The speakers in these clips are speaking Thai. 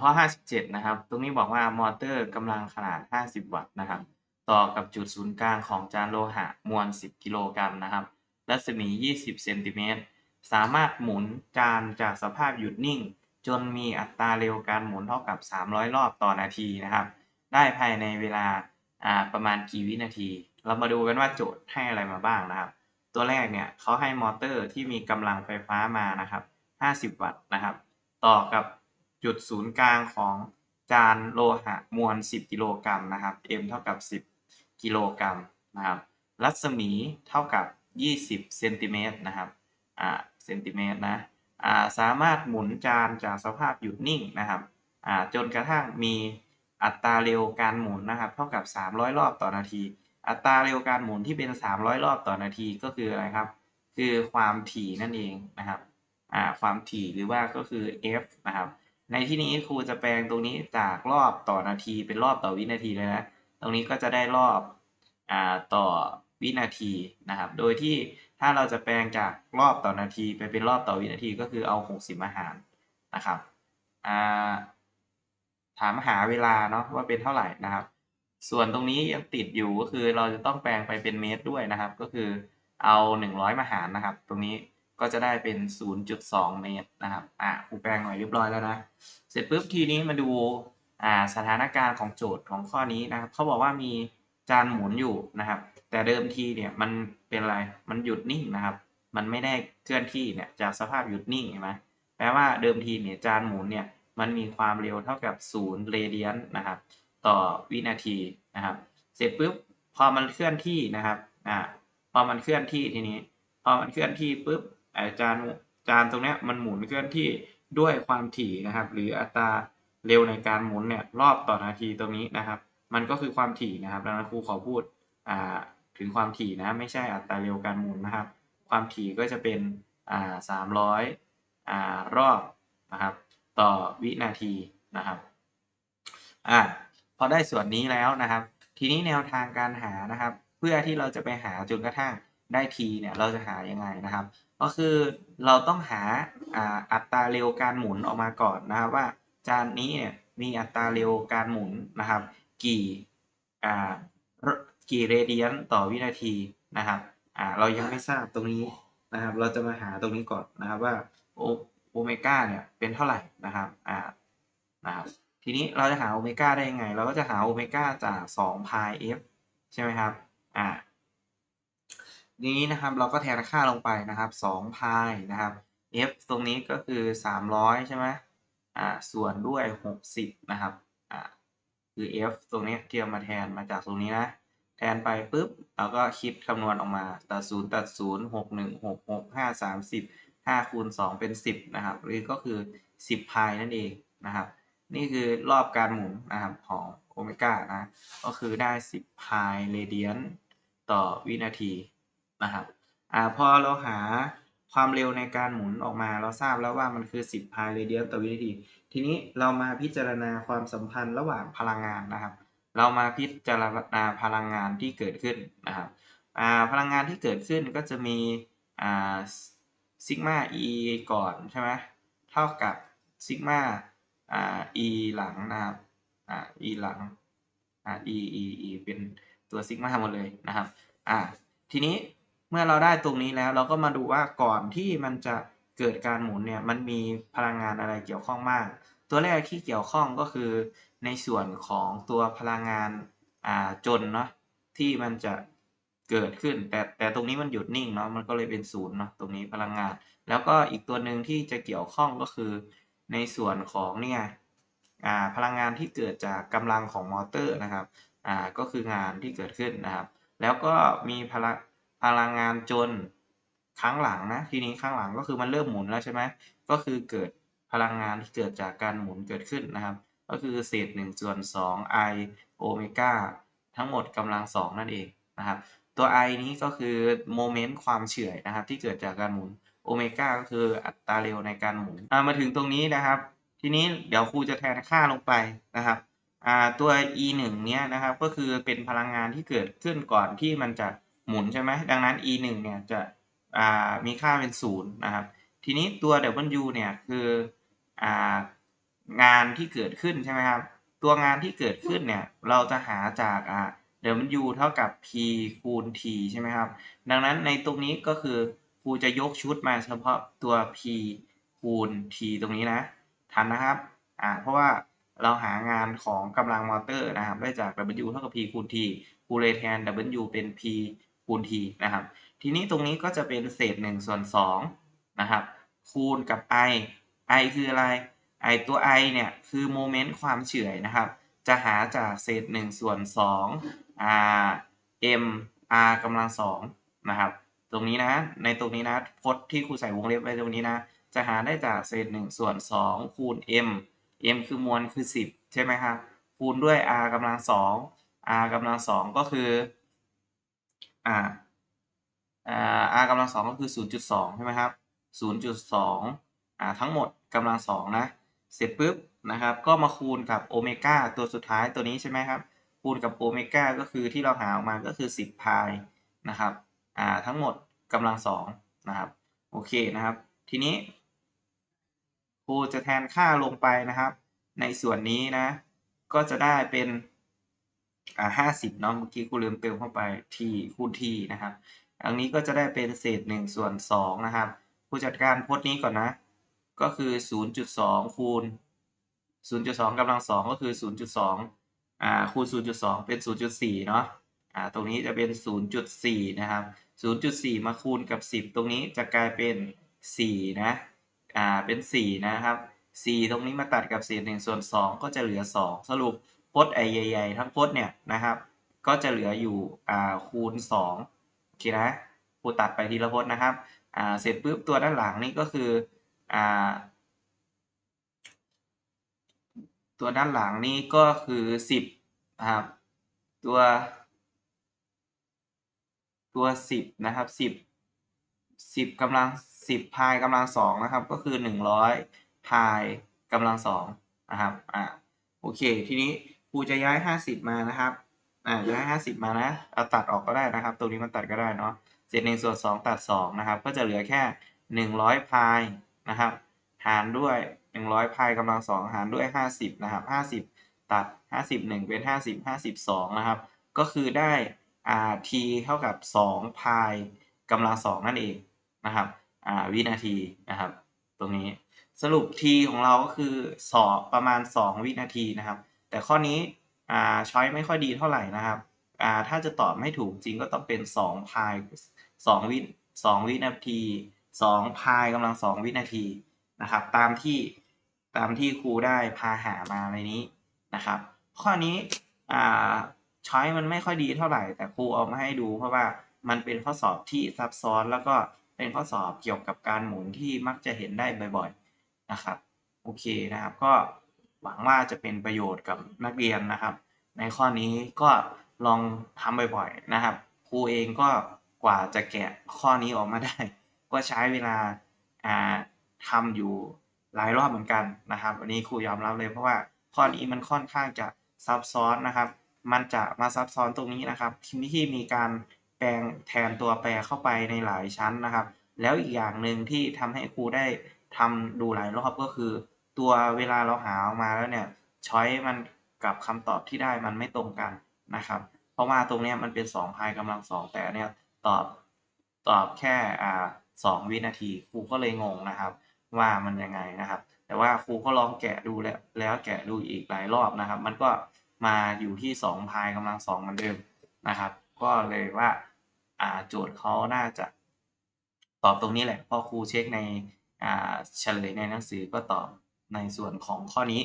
ข้อ 57 นะครับ ตรงนี้บอกว่ามอเตอร์กำลังขนาด 50 วัตต์นะครับ ต่อกับจุดศูนย์กลางของจานโลหะมวล 10 กิโลกรัมนะครับ รัศมี 20 เซนติเมตร สามารถหมุนจานจากสภาพหยุดนิ่ง จนมีอัตราเร็วการหมุนเท่ากับ 300 รอบต่อนาทีนะครับ ได้ภายในเวลาประมาณกี่วินาที เรามาดูกันว่าโจทย์ให้อะไรมาบ้างนะครับ ตัวแรกเนี่ยเขาให้มอเตอร์ที่มีกำลังไฟฟ้ามานะครับ 50 วัตต์นะครับ ต่อกับ จุดศูนย์กลางของจานโลหะมวล 10 กิโลกรัมนะครับ m เท่ากับ 10 กิโลกรัมนะครับ รัศมีเท่ากับ 20 เซนติเมตรนะครับ อ่า เซนติเมตรนะ อ่า สามารถหมุนจานจากสภาพหยุดนิ่งนะครับ อ่า จนกระทั่งมีอัตราเร็วการหมุนนะครับ เท่ากับ 300 รอบต่อนาที อัตราเร็วการหมุนที่เป็น 300 รอบต่อนาทีก็คืออะไรครับ คือความถี่นั่นเองนะครับ อ่า ความถี่หรือว่าก็คือ f นะครับ ในที่นี้ครูจะแปลงตรงนี้จากรอบต่อนาทีเป็นรอบต่อวินาทีเลยนะ ตรงนี้ก็จะได้รอบอ่าต่อวินาทีนะครับ โดยที่ถ้าเราจะแปลงจากรอบต่อนาทีไปเป็นรอบต่อวินาทีก็คือเอา 60 มาหารนะครับอ่าถามหาเวลาเนาะว่าเป็นเท่าไหร่นะครับ ส่วนตรงนี้ยังติดอยู่ก็คือเราจะต้องแปลงไปเป็นเมตรด้วยนะครับ ก็คือเอา 100 มาหารนะครับ ตรงนี้ ก็จะได้เป็น 0.2 เมตรนะครับ อ่าครูแปลงหน่อยเรียบร้อยแล้วนะ เสร็จปุ๊บทีนี้มาดู อ่า สถานการณ์ของโจทย์ของข้อนี้นะครับ เขาบอกว่ามีจานหมุนอยู่นะครับ แต่เดิมทีเนี่ยมันเป็นอะไร มันหยุดนิ่งนะครับ มันไม่ได้เคลื่อนที่เนี่ย จากสภาพหยุดนิ่งเห็นไหมแปลว่าเดิมทีเนี่ยจานหมุนเนี่ยมันมีความเร็วเท่ากับ0เรเดียนนะครับ ต่อวินาทีนะครับ เสร็จปุ๊บพอมันเคลื่อนที่นะครับ อ่า พอมันเคลื่อนที่ทีนี้ พอมันเคลื่อนที่ปุ๊บ ไอจานจานตรงเนี้ยมันหมุนเคลื่อนที่ด้วยความถี่นะครับ หรืออัตราเร็วในการหมุนเนี่ยรอบต่อนาทีตรงนี้นะครับ มันก็คือความถี่นะครับดังนั้นครูขอพูดถึงความถี่นะไม่ใช่อัตราเร็วการหมุนนะครับ ความถี่ก็จะเป็นสามร้อยรอบนะครับ ต่อวินาทีนะครับอ่าพอได้ส่วนนี้แล้วนะครับ ทีนี้แนวทางการหานะครับ เพื่อที่เราจะไปหาจนกระทั่งได้ทีเนี่ยเราจะหายังไงนะครับ ก็คือเราต้องหาอัตราเร็วการหมุนออกมาก่อนนะครับว่าจานนี้เนี่ยมีอัตราเร็วการหมุนนะครับ กี่กี่เรเดียนต่อวินาทีนะครับเรายังไม่ทราบตรงนี้นะครับ เราจะมาหาตรงนี้ก่อนนะครับว่าโอโอเมก้าเนี่ยเป็นเท่าไหร่นะครับอ่านะครับทีนี้เราจะหาโอเมก้าได้ยังไง เราก็จะหาโอเมก้าจาก2 pi f ใช่ไหมครับอ่า นี้นะครับเราก็แทนค่าลงไปนะครับ2 pi นะครับ f ตรงนี้ก็คือ 300 ใช่ไหมอ่าส่วนด้วย 60 นะครับอ่าคือ f ตรงนี้เที่เอามาแทนมาจากตรงนี้นะแทนไปปุ๊บเราก็คิดคำนวณออกมาตัดศูนย์ตัดศูนย์หกหนึ่งหกหกห้าสามสิบห้าคูณสองเป็นสิบนะครับหรือก็คือสิบพายนั่นเองนะครับ นี่คือรอบการหมุนนะครับของโอเมก้านะ ก็คือได้สิบพายเรเดียนต่อวินาที นะครับอ่าพอเราหาความเร็วในการหมุนออกมาเราทราบแล้วว่ามันคือ 10 พายเรเดียนต่อวินาที ทีนี้เรามาพิจารณาความสัมพันธ์ระหว่างพลังงานนะครับ เรามาพิจารณาพลังงานที่เกิดขึ้นนะครับอ่าพลังงานที่เกิดขึ้นก็จะมีอ่าซิกมาอีก่อนใช่ไหมเท่ากับซิกมาอ่า e หลังนะครับอ่า e หลังอ่า e e e เป็นตัวซิกมาหมดเลยนะครับอ่าทีนี้ เมื่อเราได้ตรงนี้แล้วเราก็มาดูว่าก่อนที่มันจะเกิดการหมุนเนี่ยมันมีพลังงานอะไรเกี่ยวข้องบ้าง ตัวแรกที่เกี่ยวข้องก็คือในส่วนของตัวพลังงานอ่าจนเนาะที่มันจะเกิดขึ้น แต่แต่ตรงนี้มันหยุดนิ่งเนาะมันก็เลยเป็นศูนย์เนาะตรงนี้พลังงาน แล้วก็อีกตัวหนึ่งที่จะเกี่ยวข้องก็คือ ในส่วนของเนี่ยอ่าพลังงานที่เกิดจากกำลังของมอเตอร์นะครับอ่าก็คืองานที่เกิดขึ้นนะครับ แล้วก็มีพลัง พลังงานจนครั้งหลังนะทีนี้ครั้งหลังก็คือมันเริ่มหมุนแล้วใช่ไหมก็คือเกิดพลังงานที่เกิดจากการหมุนเกิดขึ้นนะครับ ก็คือเศษ1ส่วน2 i โอเมก้าทั้งหมดกำลังสองนั่นเองนะครับตัว i นี้ก็คือโมเมนต์ความเฉื่อยนะครับ ที่เกิดจากการหมุนโอเมก้าก็คืออัตราเร็วในการหมุนมาถึงตรงนี้นะครับ ทีนี้เดี๋ยวครูจะแทนค่าลงไปนะครับตัว e 1เนี้ยนะครับก็คือเป็นพลังงานที่เกิดขึ้นก่อนที่มันจะ หมุนใช่ไหมดังนั้น e 1เนี่ยจะมีค่าเป็น0นะครับทีนี้ตัว w เนี่ยคืองานที่เกิดขึ้นใช่ไหมครับตัวงานที่เกิดขึ้นเนี่ยเราจะหาจากอ่า W เท่ากับ P คูณ T ใช่ไหมครับดังนั้นในตรงนี้ก็คือครูจะยกชุดมาเฉพาะตัว P คูณ T ตรงนี้นะทันนะครับอ่าเพราะว่าเราหางานของกำลังมอเตอร์นะครับได้จาก W เท่ากับ P คูณ T ครูเลยแทน W เป็น P คูณ T นะครับ ทีนี้ตรงนี้ก็จะเป็นเศษ1ส่วน2นะครับ คูณกับ I I คืออะไร I ตัว I เนี่ย คือโมเมนต์ความเฉื่อยนะครับ จะหาจากเศษ1ส่วน2 R M R กำลัง2นะครับ ตรงนี้นะ ในตรงนี้นะพจน์ที่ครูใส่วงเล็บไว้ตรงนี้นะ จะหาได้จากเศษ1ส่วน2คูณ M M คือมวลคือ 10 ใช่ไหมครับ คูณด้วย R กำลัง2 R กำลัง2ก็คือ อ่าอ่า R กำลัง2ก็คือ 0.2 ใช่ไหมครับ 0.2 อ่า ทั้งหมดกำลัง2นะ เสร็จปุ๊บนะครับ ก็มาคูณกับโอเมก้าตัวสุดท้ายตัวนี้ใช่ไหมครับ คูณกับโอเมก้าก็คือที่เราหาออกมาก็คือ 10 พายนะครับ อ่า ทั้งหมดกำลัง2นะครับ โอเคนะครับ ทีนี้ครูจะแทนค่าลงไปนะครับ ในส่วนนี้นะ ก็จะได้เป็น อ่าห้าสิบเนาะเมื่อกี้ครูลืมเติมเข้าไป t คูณ t นะครับ อันนี้ก็จะได้เป็นเศษ1ส่วน2นะครับครูจัดการพจน์นี้ก่อนนะ ก็คือ0.2คูณ0.2กำลัง2ก็คือ0.2อ่าคูณ0.2เป็น0.4เนาะอ่าตรงนี้จะเป็น0.4นะครับ0.4มาคูณกับ10ตรงนี้จะกลายเป็น4นะอ่าเป็น4นะครับ4ตรงนี้มาตัดกับเศษ1ส่วน2ก็จะเหลือ2สรุป พจน์ไอใหญ่ๆทั้งพจน์เนี่ยนะครับ ก็จะเหลืออยู่คูณ2โอเคนะครูตัดไปทีละพจน์นะครับเสร็จปุ๊บตัวด้านหลังนี่ก็คืออตัวด้านหลังนี่ก็คือ 10นะครับตัวตัว 10นะครับ10 10กำลัง 10พายกำลัง2นะครับก็คือ 100พายกำลัง2นะครับอ่าโอเคทีนี้ รูจะย้าย50มานะครับ อ่าย้าย50มานะเอาตัดออกก็ได้นะครับ ตรงนี้มันตัดก็ได้เนาะเศษ1ส่วน2ตัด2นะครับ ก็จะเหลือแค่100พายนะครับ หารด้วย100พายกำลัง2หารด้วย50นะครับ50ตัด50 1เป็น50 52นะครับ ก็คือได้อ่า t เท่ากับ2พายกำลัง2นั่นเองนะครับอ่าวินาทีนะครับ ตรงนี้สรุป t ของเราก็คือสอประมาณ 2 วินาทีนะครับ แต่ข้อนี้อ่าช้อยไม่ค่อยดีเท่าไหร่นะครับอ่าถ้าจะตอบไม่ถูกจริงก็ต้องเป็น2พาย2วิ2วินาที2พายกำลัง 2 วินาทีนะครับ ตามที่ตามที่ครูได้พาหามาในนี้นะครับ ข้อนี้อ่าช้อยมันไม่ค่อยดีเท่าไหร่ แต่ครูเอามาให้ดูเพราะว่ามันเป็นข้อสอบที่ซับซ้อนแล้วก็เป็นข้อสอบเกี่ยวกับการหมุนที่มักจะเห็นได้บ่อย ๆ นะครับ โอเคนะครับก็ หวังว่าจะเป็นประโยชน์กับนักเรียนนะครับ ในข้อนี้ก็ลองทำบ่อยๆนะครับครูเองก็กว่าจะแกะข้อนี้ออกมาได้ ก็ใช้เวลาอ่าทำอยู่หลายรอบเหมือนกันนะครับอันนี้ครูยอมรับเลยเพราะว่าข้อนี้มันค่อนข้างจะซับซ้อนนะครับ มันจะมาซับซ้อนตรงนี้นะครับ ที่ที่มีการแปลงแทนตัวแปรเข้าไปในหลายชั้นนะครับ แล้วอีกอย่างหนึ่งที่ทำให้ครูได้ทำดูหลายรอบก็คือ ตัวเวลาเราหาออกมาแล้วเนี่ยช้อยมันกับคำตอบที่ได้มันไม่ตรงกันนะครับ เพราะว่าตรงนี้มันเป็น2พายกำลัง2แต่เนี่ยตอบตอบแค่อ่า2วินาทีครูก็เลยงงนะครับ ว่ามันยังไงนะครับ แต่ว่าครูก็ลองแกะดูแล้วแล้วแกะดูอีกหลายรอบนะครับ มันก็มาอยู่ที่2พายกำลัง2เหมือนเดิมนะครับ ก็เลยว่าอ่าโจทย์เขาน่าจะตอบตรงนี้แหละเพราะครูเช็คในอ่าเฉลยในหนังสือก็ตอบ ในส่วนของข้อนี้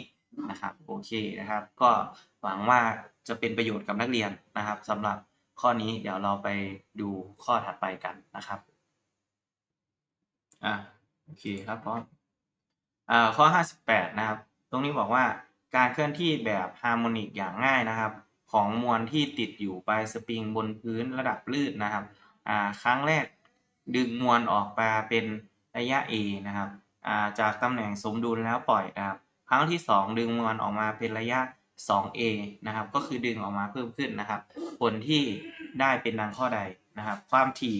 นะครับโอเคนะครับ ก็หวังว่าจะเป็นประโยชน์กับนักเรียนนะครับสำหรับข้อนี้เดี๋ยวเราไปดูข้อถัดไปกันนะครับอ่าโอเคครับพร้อมอ่าข้อ 58 นะครับ ตรงนี้บอกว่าการเคลื่อนที่แบบฮาร์โมนิกอย่างง่ายนะครับ ของมวลที่ติดอยู่ปลายสปริงบนพื้นระดับลื่นนะครับอ่าครั้งแรกดึงมวลออกมาเป็นระยะ a นะครับ จากตำแหน่งสมดุลแล้วปล่อยนะครับครั้งที่ 2 ดึงมวลออกมาเป็นระยะ 2a นะครับ ก็คือดึงออกมาเพิ่มขึ้นนะครับ ผลที่ได้เป็นดังข้อใดนะครับ ความถี่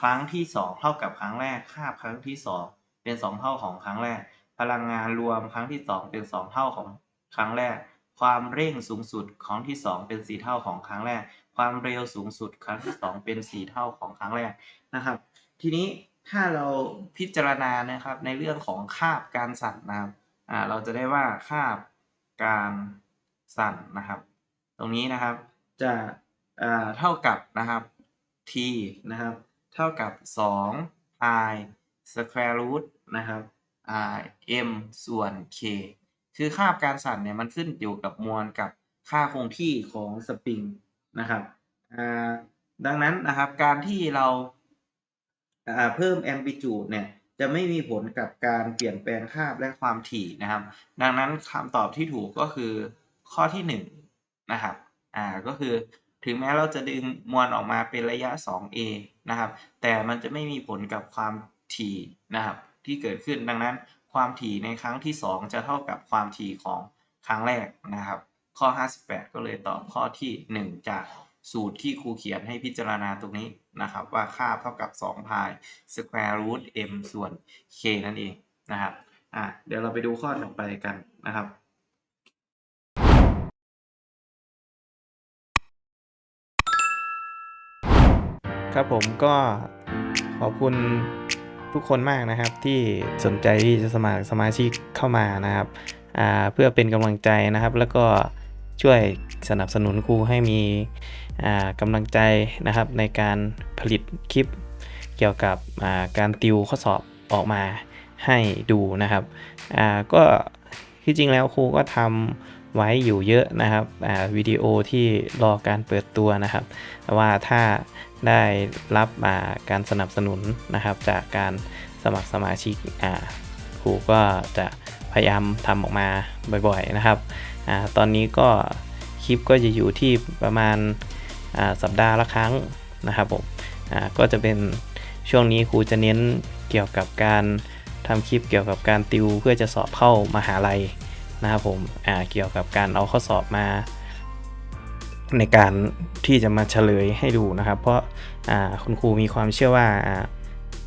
ครั้งที่ 2 เท่ากับครั้งแรก ค่าครั้งที่ 2 เป็น 2 เท่าของครั้งแรก พลังงานรวมครั้งที่สองเป็นสองเท่าของครั้งแรก ความเร่งสูงสุดครั้งที่สองเป็นสี่เท่าของครั้งแรก ความเร็วสูงสุดครั้งที่สองเป็นสี่เท่าของครั้งแรกนะครับ ทีนี้ ถ้าเราพิจารณานะครับในเรื่องของคาบการสั่นนะครับอ่าเราจะได้ว่าคาบการสั่นนะครับ ตรงนี้นะครับจะอ่าเท่ากับนะครับ t นะครับ เท่ากับ 2 i square root นะครับ r m ส่วน k คือคาบการสั่นเนี่ยมันขึ้นอยู่กับมวลกับค่าคงที่ของสปริงนะครับอ่าดังนั้นนะครับการที่เรา เพิ่ม amplitude เนี่ยจะไม่มีผลกับการเปลี่ยนแปลงคาบและความถี่นะครับ ดังนั้นคำตอบที่ถูกก็คือข้อที่1นะครับอ่าก็คือถึงแม้เราจะดึงมวลออกมาเป็นระยะ 2a นะครับ แต่มันจะไม่มีผลกับความถี่นะครับที่เกิดขึ้นดังนั้นความถี่ในครั้งที่ 2 จะเท่ากับความถี่ของครั้งแรกนะครับ ข้อ 58 ก็เลยตอบข้อที่ 1 จาก สูตรที่ครูเขียนให้พิจารณาตรงนี้นะครับ ว่าค่าเท่ากับ2 pi square root m ส่วน k นั่นเองนะครับอะเดี๋ยวเราไปดูข้อต่อไปกันนะครับครับผมก็ขอบคุณทุกคนมากนะครับที่สนใจที่จะสมัครสมาชิกเข้ามานะครับเพื่อเป็นกำลังใจนะครับ แล้วก็ ช่วยสนับสนุนครูให้มีกำลังใจนะครับในการผลิตคลิปเกี่ยวกับาการติวข้อสอบออกมาให้ดูนะครับก็ที่จริงแล้วครูก็ทำไว้อยู่เยอะนะครับวิดีโอที่รอการเปิดตัวนะครับแต่ว่าถ้าได้รับาการสนับสนุนนะครับจากการสมัครสมาชิกครูก็จะพยายามทำออกมาบ่อยๆนะครับ อาตอนนี้ก็คลิปก็จะอยู่ที่ประมาณอ่าสัปดาห์ละครั้งนะครับผมอ่าก็จะเป็นช่วงนี้ครูจะเน้นเกี่ยวกับการทำคลิปเกี่ยวกับการติวเพื่อจะสอบเข้ามหาลัยนะครับผมอ่าเกี่ยวกับการเอาข้อสอบมา ในการที่จะมาเฉลยให้ดูนะครับ เพราะอ่าคุณครูมีความเชื่อว่า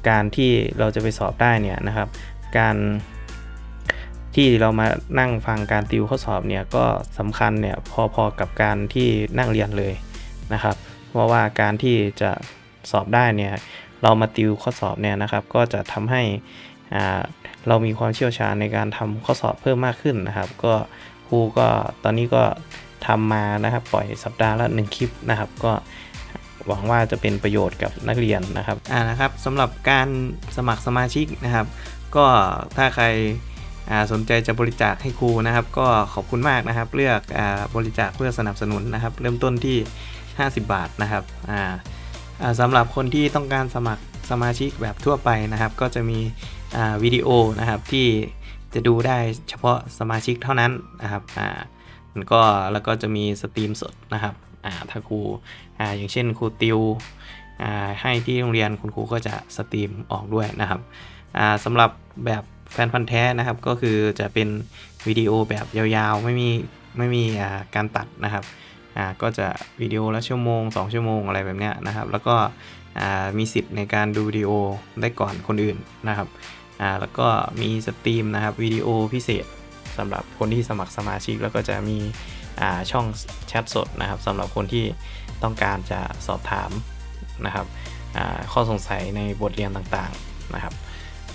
การที่เราจะไปสอบได้เนี่ยนะครับ การ ที่เรามานั่งฟังการติวข้อสอบเนี่ยก็สำคัญเนี่ยพอๆกับการที่นั่งเรียนเลยนะครับ เพราะว่าการที่จะสอบได้เนี่ยเรามาติวข้อสอบเนี่ยนะครับ ก็จะทำให้เรามีความเชี่ยวชาญในการทำข้อสอบเพิ่มมากขึ้นนะครับ ก็ครูก็ตอนนี้ก็ทำมานะครับ ปล่อยสัปดาห์ละหนึ่งคลิปนะครับ ก็หวังว่าจะเป็นประโยชน์กับนักเรียนนะครับอ่านะครับสำหรับการสมัครสมาชิกนะครับ ก็ถ้าใคร สนใจจะบริจาคให้ครูนะครับ ก็ขอบคุณมากนะครับ เลือกอบริจาคเพื่อสนับสนุนนะครับ เริ่มต้นที่ 50 บาทนะครับสำหรับคนที่ต้องการสมัครสมาชิกแบบทั่วไปนะครับ ก็จะมีวิดีโอนะครับที่จะดูได้เฉพาะสมาชิกเท่านั้นนะครับมันก็แล้วก็จะมีสตรีมสดนะครับถ้าครูออย่างเช่นครูติวให้ที่โรงเรียนคุณครูก็จะสตรีมออกด้วยนะครับสำหรับแบบ แฟนพันธ์แท้นะครับก็คือจะเป็นวิดีโอแบบยาวๆ ไม่มีไม่มีการตัดนะครับก็จะวิดีโอละชั่วโมง 2 ชั่วโมงอะไรแบบเนี้ยนะครับ แล้วก็มีสิทธิ์ในการดูวิดีโอได้ก่อนคนอื่นนะครับแล้วก็มีสตรีมนะครับวิดีโอพิเศษสำหรับคนที่สมัครสมาชิก แล้วก็จะมีช่องแชทสดนะครับสำหรับคนที่ต้องการจะสอบถามนะครับข้อสงสัยในบทเรียนต่างๆนะครับ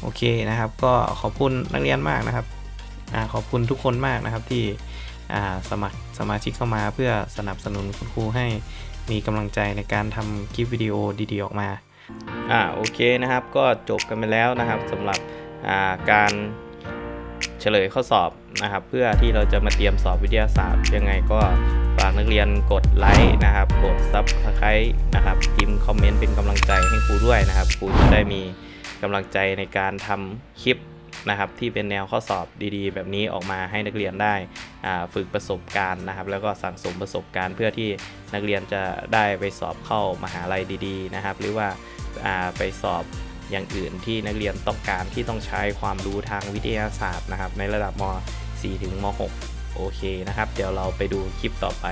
โอเคนะครับ ก็ขอบคุณนักเรียนมากนะครับอขอบคุณทุกคนมากนะครับที่สมัครสมาชิกเข้ามาเพื่อสนับสนุนคุณครูให้มีกำลังใจในการทำคลิปวิดีโอดีๆออกมาอ่าโอเคนะครับก็จบกันไปแล้วนะครับสำหรับาการเฉลยข้อสอบนะครับ เพื่อที่เราจะมาเตรียมสอบวิทยาศาสตร์ยังไงก็ฝากนักเรียนกดไลค์นะครับ กด Subscribe นะครับพิมพ์คอมเมนต์เป็นกำลังใจให้ครูด้วยนะครับครูจะได้มี กำลังใจในการทำคลิปนะครับที่เป็นแนวข้อสอบดีๆ แบบนี้ออกมาให้นักเรียนได้ฝึกประสบการณ์นะครับ แล้วก็สั่งสมประสบการณ์เพื่อที่นักเรียนจะได้ไปสอบเข้ามหาลัยดีๆนะครับ หรือว่าอ่าไปสอบอย่างอื่นที่นักเรียนต้องการที่ต้องใช้ความรู้ทางวิทยาศาสตร์นะครับ ในระดับม .4 ถึงม .6 โอเคนะครับ เดี๋ยวเราไปดูคลิปต่อไป